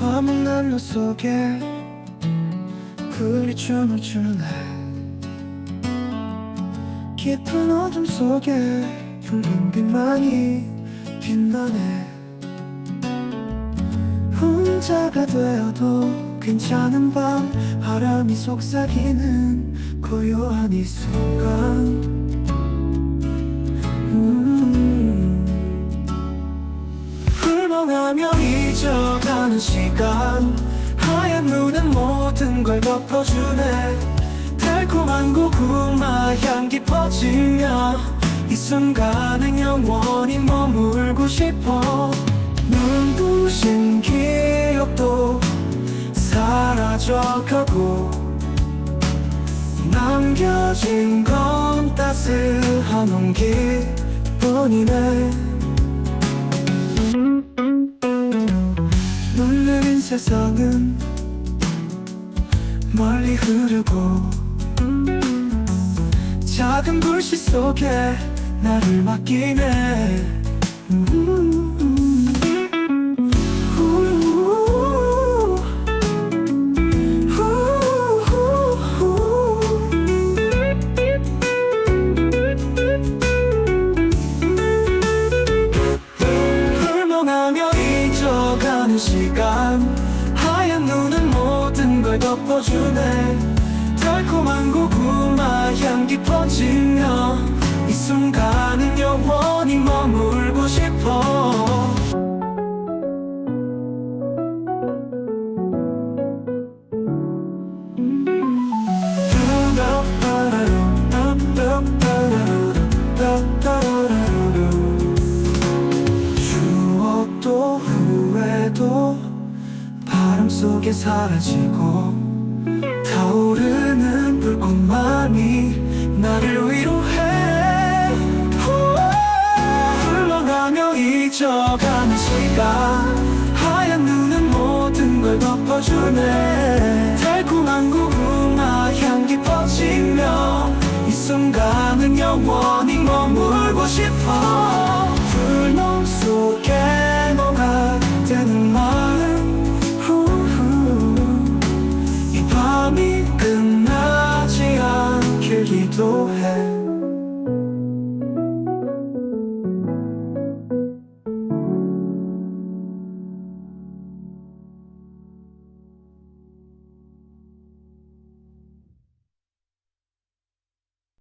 화목 난로 속에 그리 춤을 추네. 깊은 어둠 속에 붉은 빛만이 빛나네. 혼자가 되어도 괜찮은 밤 바람이 속삭이는 고요한 이 순간. 음. 불멍하며 잊어가는 시간. 하얀 눈은 모든 걸 덮어주네. 달콤한 고구마 향기 퍼지며 이 순간은 영원히 머물고 싶어. 눈부신 기억도 사라져가고 남겨진 건 따스한 온기뿐이네 세상은 멀리 흐르고 작은 불씨 속에 나를 맡기네 덮어주네. 달콤한 고구마 향기 퍼지며 이 순간은 영원히 머물고 싶어. 추억도 후회도 속에 사라지고 타오르는 불꽃만이 나를 위로해. 흘러가며 잊어가는 시간 하얀 눈은 모든 걸 덮어주네. 달콤한 고구마 향기 퍼지며 이 순간은 영원히 머물고 싶어 So head.